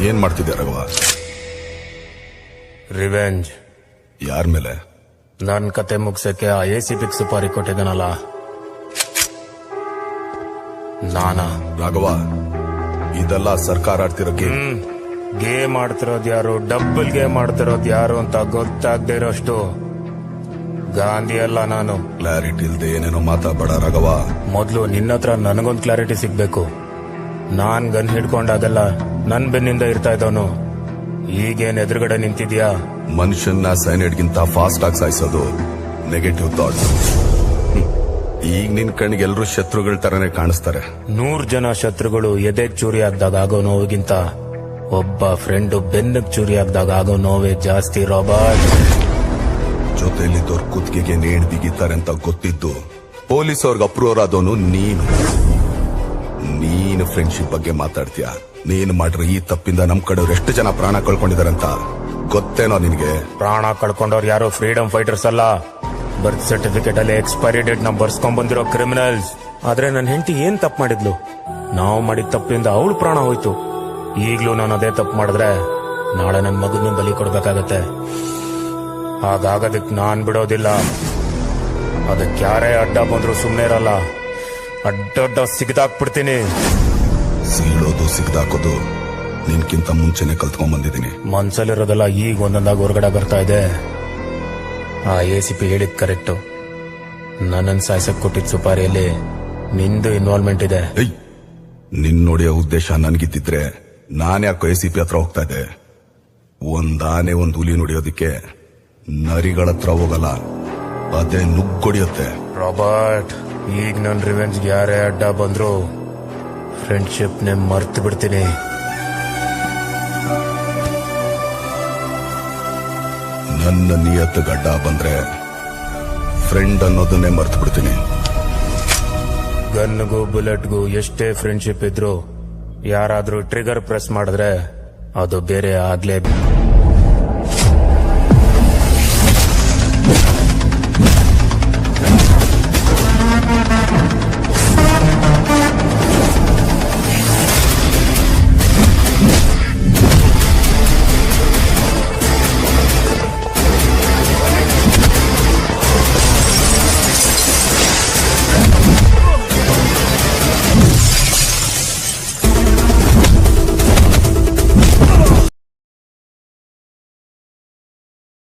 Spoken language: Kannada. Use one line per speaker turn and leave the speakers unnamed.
ಏನ್ ಮಾಡ್ತಿದ್ದೆ ರಘವ?
ರಿವೆಂಜ್
ಯಾರ ಮೇಲೆ?
ನನ್ ಕತೆ ಮುಗ್ಸಕ್ಕೆ ಆ ಎ ಸಿ ಪಿಕ್ ಸುಪಾರಿ ಕೊಟ್ಟಿದ್ದಾನಲ್ಲ. ನಾನಾ?
ರಾಘವ ಇದೆಲ್ಲ ಸರ್ಕಾರ ಆಡ್ತಿರೋ ಗೇಮ್
ಗೇಮ್ ಆಡ್ತಿರೋದ್ ಯಾರು? ಡಬ್ಬಲ್ ಗೇಮ್ ಆಡ್ತಿರೋದ್ ಯಾರು ಅಂತ ಗೊತ್ತಾಗದೆ ಇರೋಷ್ಟು. ಗಾಂಧಿ ಅಲ್ಲ ನಾನು.
ಕ್ಲಾರಿಟಿ ಇಲ್ದೆ ಏನೇನೋ ಮಾತಾಡ್ಬೇಡ ರಾಘವ.
ಮೊದ್ಲು ನಿನ್ನತ್ರ ನನಗೊಂದ್ ಕ್ಲಾರಿಟಿ ಸಿಗ್ಬೇಕು. ನಾನ್ ಗನ್ ಹಿಡ್ಕೊಂಡಾಗೆಲ್ಲ ನನ್ ಬೆನ್ನಿಂದ ಇರ್ತಾ ಇದ್ದವನು ಈಗೇನ್ ಎದುರುಗಡೆ ನಿಂತಿದ್ಯಾ?
ಮನುಷ್ಯನ್ನ ಸೈನೈಡ್ಗಿಂತ ಫಾಸ್ಟ್ ಆಗಿ ಸಾಯಿಸೋದು ನೆಗೆಟಿವ್ ಥಾಟ್ಸ್ ಈಗ ನಿನ್ ಕಣ್ಣಿಗೆ ಎಲ್ಲರೂ ಶತ್ರುಗಳ ತರನೇ ಕಾಣಿಸ್ತಾರೆ.
ನೂರ್ ಜನ ಶತ್ರುಗಳು ಎದೆ ಚೂರಿ ಆಗ್ದಾಗ ಆಗೋ ನೋವಿಗಿಂತ ಒಬ್ಬ ಫ್ರೆಂಡ್ ಬೆನ್ನಗ್ ಚೂರಿ ಆಗ್ದಾಗ ಆಗೋ ನೋವೇ ಜಾಸ್ತಿ ರಾಬರ್ಟ್
ದೊರ್ ಕುತ್ತಿಗೆಗೆ ನೇಣ್ ಬಿಗಿತಾರೆ ಅಂತ ಗೊತ್ತಿದ್ದು ಪೊಲೀಸ್ ಅವ್ರಿಗೆ ಅಪ್ರೂವರ್ ಆದವನು ನೀನು. ನೀನು ಫ್ರೆಂಡ್ಶಿಪ್ ಬಗ್ಗೆ ಮಾತಾಡ್ತೀಯ? ನೀನು ಮಾಡ್ರಿ ಈ ತಪ್ಪಿಂದ ನಮ್ ಕಡೆಯವ್ರು ಎಷ್ಟು ಜನ ಪ್ರಾಣ ಕಳ್ಕೊಂಡಿದಾರಂತ ಗೊತ್ತೇನೋ ನಿನ್ಗೆ?
ಪ್ರಾಣ ಕಳ್ಕೊಂಡವ್ರು ಯಾರು ಫ್ರೀಡಮ್ ಫೈಟರ್ಸ್ ಅಲ್ಲ. ಬರ್ತ್ ಸರ್ಟಿಫಿಕೇಟ್ ಅಲ್ಲಿ ಎಕ್ಸ್ಪೈರಿ ಡೇಟ್ ನಾವು ಬರ್ಸ್ಕೊಂಡ್ ಬಂದಿರೋ ಕ್ರಿಮಿನಲ್ಸ್ ಆದ್ರೆ ನನ್ನ ಹೆಂಡತಿ ಏನ್ ತಪ್ಪು ಮಾಡಿದ್ಲು? ನಾವು ಮಾಡಿದ ತಪ್ಪಿಂದ ಅವಳು ಪ್ರಾಣ ಹೋಯ್ತು. ಈಗ್ಲೂ ನಾನು ಅದೇ ತಪ್ಪು ಮಾಡಿದ್ರೆ ನಾಳೆ ನನ್ನ ಮಗನ ಬಲಿ ಕೊಡ್ಬೇಕಾಗತ್ತೆ. ಹಾಗಾಗದಕ್ ನಾನ್ ಬಿಡೋದಿಲ್ಲ. ಅದಕ್ಕೆ ಯಾರೇ ಅಡ್ಡ ಬಂದ್ರು ಸುಮ್ಮನೆ ಇರಲ್ಲ. ಅಡ್ಡಡ್ಡ ಸಿಗದಾಕ್ಬಿಡ್ತೀನಿ.
ಸೀಳೋದು ಸಿಗದಾಕೋದು ನಿನ್ಕಿಂತ ಮುಂಚೆನೆ ಕಲ್ತ್ಕೊಂಡ್ ಬಂದಿದ್ದೀನಿ
ಮನ್ಸಲ್ಲಿರೋದೆಲ್ಲ ಈಗ ಒಂದೊಂದಾಗಿ ಹೊರಗಡೆ ಬರ್ತಾ ಇದೆ. ಆ ಎ ಸಿ ಪಿ ಹೇಳಿದ್ ಕರೆಕ್ಟು. ನನ್ನನ್ನು ಸಾಯ್ಸಕ್ ಕೊಟ್ಟಿದ್ ಸುಪಾರಿಯಲ್ಲಿ ನಿಂದು ಇನ್ವಾಲ್ವ್ಮೆಂಟ್ ಇದೆ.
ನಿನ್ ನೋಡಿಯ ಉದ್ದೇಶ ನನ್ಗಿದ್ದಿದ್ರೆ ನಾನೇ ಯಾಕೋ ಎ ಸಿ ಪಿ ಹತ್ರ ಹೋಗ್ತಾ ಇದ್ದೆ. ಒಂದ್ ಆನೆ ಒಂದ್ ಹುಲಿ ನೋಡಿಯೋದಿಕ್ಕೆ ನರಿಗಳ ಹತ್ರ ಹೋಗಲ್ಲ. ಅದೇ ನುಗ್ಗೊಡಿಯುತ್ತೆ
ರಾಬರ್ಟ್! ಈಗ ನನ್ನ ರಿವೆಂಜ್ಗೆ ಯಾರೇ ಅಡ್ಡ ಬಂದ್ರು ಫ್ರೆಂಡ್ಶಿಪ್ನೇ ಮರ್ತು ಬಿಡ್ತೀನಿ.
ನನ್ನ ನಿಯತ್ ಗಡ್ಡ ಬಂದ್ರೆ ಫ್ರೆಂಡ್ ಅನ್ನೋದನ್ನೇ ಮರ್ತು ಬಿಡ್ತೀನಿ.
ಗನ್ಗೂ ಬುಲೆಟ್ಗೂ ಎಷ್ಟೇ ಫ್ರೆಂಡ್ಶಿಪ್ ಇದ್ರು ಯಾರಾದ್ರೂ ಟ್ರಿಗರ್ ಪ್ರೆಸ್ ಮಾಡಿದ್ರೆ ಅದು ಬೇರೆ ಆಗ್ಲೇ